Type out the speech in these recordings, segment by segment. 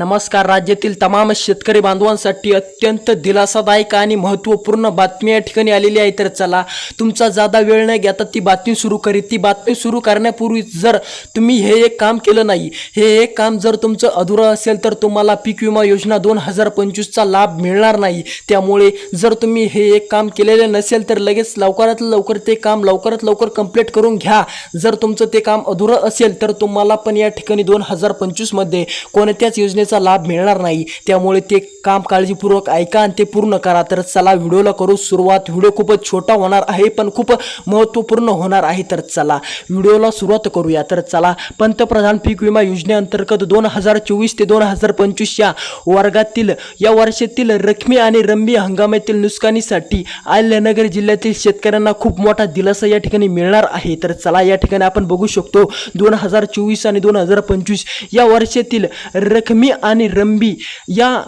नमस्कार. राज्यातील तमाम शेतकरी बांधवांसाठी अत्यंत दिलासादायक आणि महत्त्वपूर्ण बातमी या ठिकाणी आलेली आहे. तर चला तुमचा जादा वेळ न घेता ती बातमी सुरू करीत ती बातमी सुरू करण्यापूर्वी जर तुम्ही हे एक काम केलं नाही हे एक काम जर तुमचं अधुरं असेल तर तुम्हाला पीक विमा योजना दोन हजार पंचवीसचा लाभ मिळणार नाही. त्यामुळे जर तुम्ही हे एक काम केलेले नसेल तर लगेच लवकरात लवकर ते काम लवकरात लवकर कंप्लीट करून घ्या. जर तुमचं ते काम अधुरं असेल तर तुम्हाला पण या ठिकाणी दोन हजार पंचवीसमध्ये कोणत्याच योजनेचा लाभ मिळणार नाही. त्यामुळे ते काम काळजीपूर्वक ऐका आणि ते पूर्ण करा. तर चला व्हिडिओला करू सुरुवात. व्हिडिओ खूपच छोटा होणार आहे पण खूप महत्त्वपूर्ण होणार आहे. तर चला व्हिडिओला सुरुवात करूया. तर चला पंतप्रधान पीक विमा योजनेअंतर्गत दोन हजार चोवीस ते दोन हजार पंचवीस या वर्गातील या वर्षातील रकमी आणि रंबी हंगामातील नुकसानीसाठी अहिल्यानगर जिल्ह्यातील शेतकऱ्यांना खूप मोठा दिलासा या ठिकाणी मिळणार आहे. तर चला या ठिकाणी आपण बघू शकतो दोन हजार चोवीस आणि दोन हजार पंचवीस या वर्षातील रकमी आणि रंबी या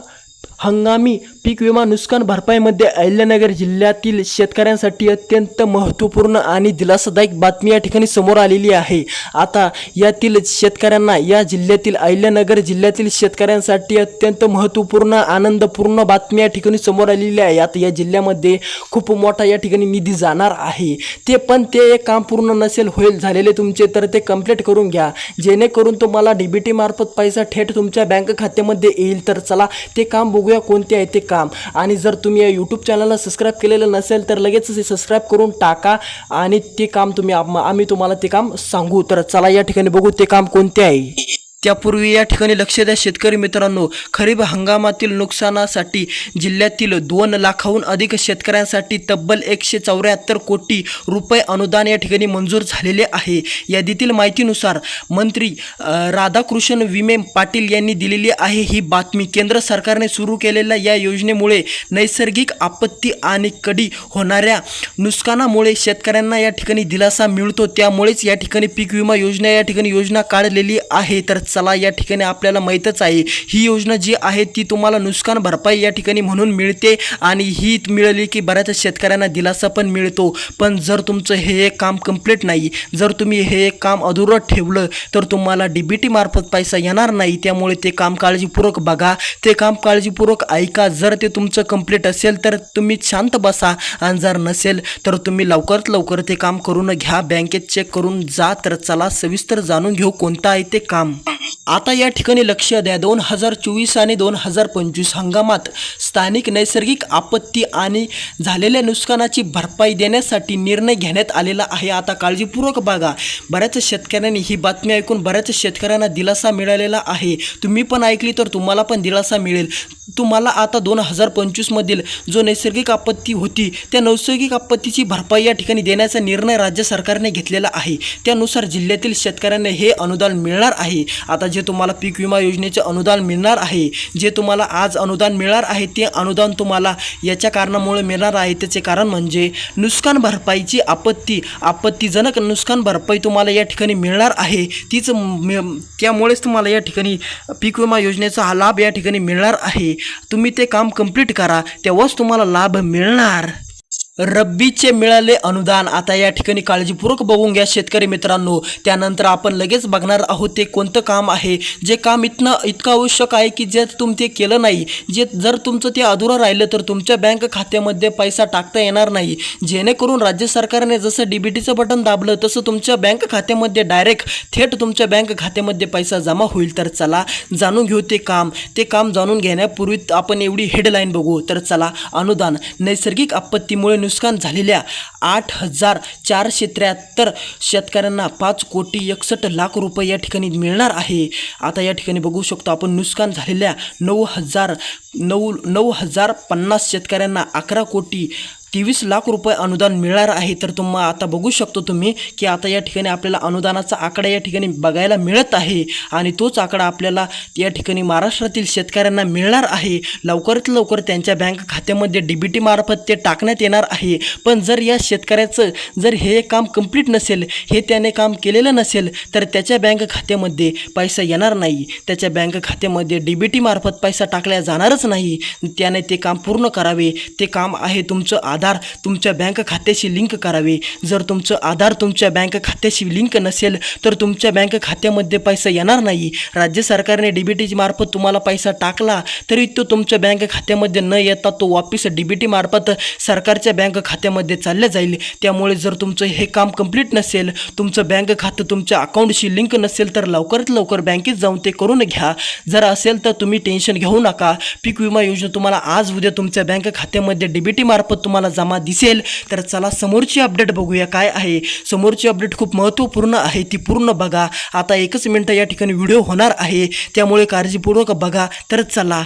हंगामी पीक विमा नुकसान भरपाईमध्ये अहिल्यानगर जिल्ह्यातील शेतकऱ्यांसाठी अत्यंत महत्त्वपूर्ण आणि दिलासादायक बातमी या ठिकाणी समोर आलेली आहे. आता यातील शेतकऱ्यांना या जिल्ह्यातील अहिल्यानगर जिल्ह्यातील शेतकऱ्यांसाठी अत्यंत महत्त्वपूर्ण आनंदपूर्ण बातमी या ठिकाणी समोर आलेली आहे. आता या जिल्ह्यामध्ये खूप मोठा या ठिकाणी निधी जाणार आहे. ते पण ते एक काम पूर्ण नसेल होईल झालेले तुमचे तर ते कंप्लीट करून घ्या. जेणेकरून तुम्हाला डी बी मार्फत पैसा थेट तुमच्या बँक खात्यामध्ये येईल. तर चला ते काम बघूया कोणते आहे ते काम. आणि जर तुम्ही या यूट्यूब चॅनलला सबस्क्राईब केलेलं नसेल तर लगेच ते सबस्क्राईब करून टाका आणि ते काम तुम्ही आम्ही तुम्हाला ते काम सांगू. तर चला या ठिकाणी बघू ते काम कोणते आहे. त्यापूर्वी या ठिकाणी लक्ष द्या शेतकरी मित्रांनो. खरीप हंगामातील नुकसानासाठी जिल्ह्यातील दोन लाखाहून अधिक शेतकऱ्यांसाठी तब्बल एकशे चौऱ्याहत्तर कोटी रुपये अनुदान या ठिकाणी मंजूर झालेले आहे. यादीतील माहितीनुसार मंत्री राधाकृष्ण विमे पाटील यांनी दिलेली आहे ही बातमी. केंद्र सरकारने सुरू केलेल्या या योजनेमुळे नैसर्गिक आपत्ती आणि कडी होणाऱ्या नुकसानामुळे शेतकऱ्यांना या ठिकाणी दिलासा मिळतो. त्यामुळेच या ठिकाणी पीक विमा योजना या ठिकाणी योजना काढलेली आहे. तर चला या ठिकाणी आपल्याला माहीतच आहे. ही योजना जी आहे ती तुम्हाला नुकसान भरपाई या ठिकाणी म्हणून मिळते आणि ही मिळाली की बऱ्याच शेतकऱ्यांना दिलासा पण मिळतो. पण जर तुमचं हे एक काम कंप्लीट नाही जर तुम्ही हे एक काम अधुरं ठेवलं तर तुम्हाला डी बी टीमार्फत पैसा येणार नाही. त्यामुळे ते काम काळजीपूर्वक बघा. ते काम काळजीपूर्वक ऐका. जर ते तुमचं कंप्लीट असेल तर तुम्ही शांत बसा. आणि जर नसेल तर तुम्ही लवकरात लवकर ते काम करून घ्या. बँकेत चेक करून जा. तर चला सविस्तर जाणून घेऊ कोणतं आहे ते काम. आता या ठिकाणी लक्ष द्या. दोन हजार चोवीस आणि दोन हजार पंचवीस हंगामात स्थानिक नैसर्गिक आपत्ती आणि झालेल्या नुकसानाची भरपाई देण्यासाठी निर्णय घेण्यात आलेला आहे. आता काळजीपूर्वक बघा. बऱ्याच शेतकऱ्यांनी ही बातमी ऐकून बऱ्याच शेतकऱ्यांना दिलासा मिळालेला आहे. तुम्ही पण ऐकली तर तुम्हाला पण दिलासा मिळेल. तुम्हाला आता दोन हजार पंचवीसमधील जो नैसर्गिक आपत्ती होती त्या नैसर्गिक आपत्तीची भरपाई या ठिकाणी देण्याचा निर्णय राज्य सरकारने घेतलेला आहे. त्यानुसार जिल्ह्यातील शेतकऱ्यांना हे अनुदान मिळणार आहे. आता जे तुम्हाला पीक विमा योजनेचे अनुदान मिळणार आहे जे तुम्हाला आज अनुदान मिळणार आहे ते अनुदान तुम्हाला याच्या कारणामुळे मिळणार आहे. त्याचे कारण म्हणजे नुकसान भरपाईची आपत्ती आपत्तीजनक नुकसान भरपाई तुम्हाला या ठिकाणी मिळणार आहे. तीच म- त्यामुळेच तुम्हाला या ठिकाणी पीक विमा योजनेचा हा लाभ या ठिकाणी मिळणार आहे. तुम्ही ते काम कंप्लीट करा तेव्हाच तुम्हाला लाभ मिळणार. रब्बीचे मिळाले अनुदान. आता या ठिकाणी काळजीपूर्वक बघून घ्या शेतकरी मित्रांनो. त्यानंतर आपण लगेच बघणार आहोत ते कोणतं काम आहे. जे काम इतनं इतकं आवश्यक आहे की जे तुम्ही ते केलं नाही. जे जर तुमचं ते अधुरं राहिलं तर तुमच्या बँक खात्यामध्ये पैसा टाकता येणार नाही. जेणेकरून राज्य सरकारने जसं डी बी टीचं बटन दाबलं तसं तुमच्या बँक खात्यामध्ये डायरेक्ट थेट तुमच्या बँक खात्यामध्ये पैसा जमा होईल. तर चला जाणून घेऊ ते काम. ते काम जाणून घेण्यापूर्वी आपण एवढी हेडलाईन बघू. तर चला अनुदान. नैसर्गिक आपत्तीमुळे नुकसान झालेल्या आठ हजार चारशे त्र्याहत्तर शेतकऱ्यांना पाच कोटी एकसष्ट लाख रुपये या ठिकाणी मिळणार आहे. आता या ठिकाणी बघू शकतो आपण नुकसान झालेल्या नऊ हजार नऊ नऊ हजार पन्नास शेतकऱ्यांना अकरा कोटी तेवीस लाख रुपये अनुदान मिळणार आहे तर तुम्हा आता बघू शकतो तुम्ही की आता या ठिकाणी आपल्याला अनुदानाचा आकडा या ठिकाणी बघायला मिळत आहे आणि तोच आकडा आपल्याला या ठिकाणी महाराष्ट्रातील शेतकऱ्यांना मिळणार आहे. लवकरात लवकर त्यांच्या बँक खात्यामध्ये डी बी टीमार्फत ते टाकण्यात येणार आहे. पण जर या शेतकऱ्याचं जर हे काम कंप्लीट नसेल हे त्याने काम केलेलं नसेल तर त्याच्या बँक खात्यामध्ये पैसा येणार नाही. त्याच्या बँक खात्यामध्ये डी बी टीमार्फत पैसा टाकला जाणारच नाही. त्याने ते काम पूर्ण करावे. ते काम आहे तुमचं आधार तुमच्या बँक खात्याशी लिंक करावे. जर तुमचं आधार तुमच्या बँक खात्याशी लिंक नसेल तर तुमच्या बँक खात्यामध्ये पैसा येणार नाही. राज्य सरकारने डी बी मार्फत तुम्हाला पैसा टाकला तरी तो तुमच्या बँक खात्यामध्ये न येता तो वापिस डी बी मार्फत सरकारच्या बँक खात्यामध्ये चालल्या जाईल. त्यामुळे जर तुमचं हे काम कंप्लीट नसेल तुमचं बँक खातं तुमच्या अकाउंटशी लिंक नसेल तर लवकरात लवकर बँकेत जाऊन ते करून घ्या. जर असेल तर तुम्ही टेन्शन घेऊ नका. पीक विमा योजना तुम्हाला आज उद्या तुमच्या बँक खात्यामध्ये डी बी मार्फत तुम्हाला जमा दिसेल तर चला समोरची अपडेट बघूया काय आहे. समोरची अपडेट खूप महत्त्वपूर्ण आहे ती पूर्ण बघा. आता एकच मिनटं या ठिकाणी व्हिडिओ होणार आहे त्यामुळे काळजीपूर्वक बघा. तर चला.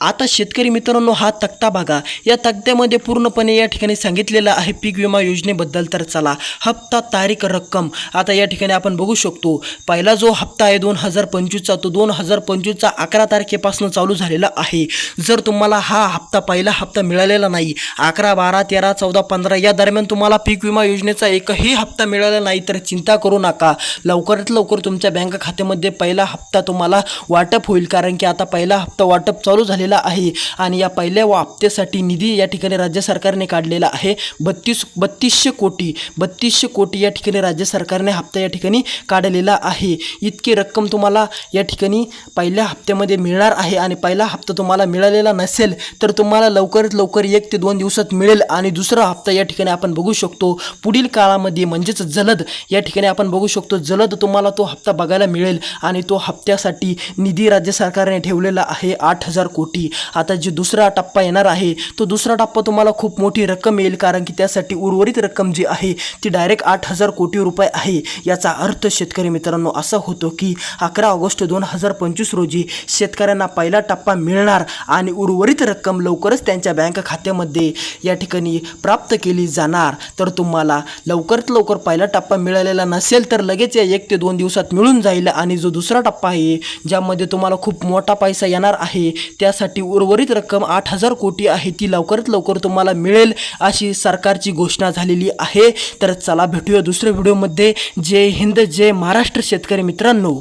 आता शेतकरी मित्रांनो हा तक्ता बघा. या तक्त्यामध्ये पूर्णपणे या ठिकाणी सांगितलेलं आहे पीक विमा योजनेबद्दल तर चला. हप्ता तारीख रक्कम. आता या ठिकाणी आपण बघू शकतो पहिला जो हप्ता आहे दोन हजार पंचवीसचा तो दोन हजार पंचवीसचा अकरा तारखेपासून चालू झालेला आहे. जर तुम्हाला हा हप्ता पहिला हप्ता मिळालेला नाही अकरा बारा तेरा चौदा पंधरा या दरम्यान तुम्हाला पीक विमा योजनेचा एकही हप्ता मिळाला नाही तर चिंता करू नका. लवकरात लवकर तुमच्या बँक खात्यामध्ये पहिला हप्ता तुम्हाला वाटप होईल कारण की आता पहिला हप्ता वाटप चालू झालेला आहे. आणि या पहिल्या हप्त्यासाठी निधी या ठिकाणी राज्य सरकारने काढलेला आहे. बत्तीस बत्तीसशे कोटी बत्तीसशे कोटी या ठिकाणी राज्य सरकारने हप्ता या ठिकाणी काढलेला आहे. इतकी रक्कम तुम्हाला या ठिकाणी पहिल्या हप्त्यामध्ये मिळणार आहे आणि पहिला हप्ता तुम्हाला मिळालेला नसेल तर तुम्हाला लवकरात लवकर एक ते दोन दिवसात मिळेल आणि दुसरा हप्ता या ठिकाणी आपण बघू शकतो. पुढील काळामध्ये म्हणजेच जलद या ठिकाणी आपण बघू शकतो. जलद तुम्हाला तो हप्ता बघायला मिळेल आणि तो हप्त्यासाठी निधी राज्य सरकारने ठेवलेला आहे आठ हजार कोटी. आता जी दुसरा टप्पा येणार आहे तो दुसरा टप्पा तुम्हाला खूप मोठी रक्कम येईल कारण की त्यासाठी उर्वरित रक्कम जी आहे ती डायरेक्ट आठ हजार कोटी रुपये आहे. याचा अर्थ शेतकरी मित्रांनो असा होतो की अकरा ऑगस्ट दोन हजार पंचवीस रोजी शेतकऱ्यांना पहिला टप्पा मिळणार आणि उर्वरित रक्कम लवकरच त्यांच्या बँक खात्यामध्ये या ठिकाणी प्राप्त केली जाणार. तर तुम्हाला लवकरात लवकर पहिला टप्पा मिळालेला नसेल तर लगेच या एक ते दोन दिवसात मिळून जाईल. आणि जो दुसरा टप्पा आहे ज्यामध्ये तुम्हाला खूप मोठा पैसा येणार आहे त्यासाठी उर्वरित रक्कम आठ हजार कोटी आहे. ती लवकरात लवकर तुम्हाला मिळेल अशी सरकारची घोषणा झालेली आहे. तर चला भेटूया दुसऱ्या व्हिडिओमध्ये. जय हिंद जय महाराष्ट्र शेतकरी मित्रांनो.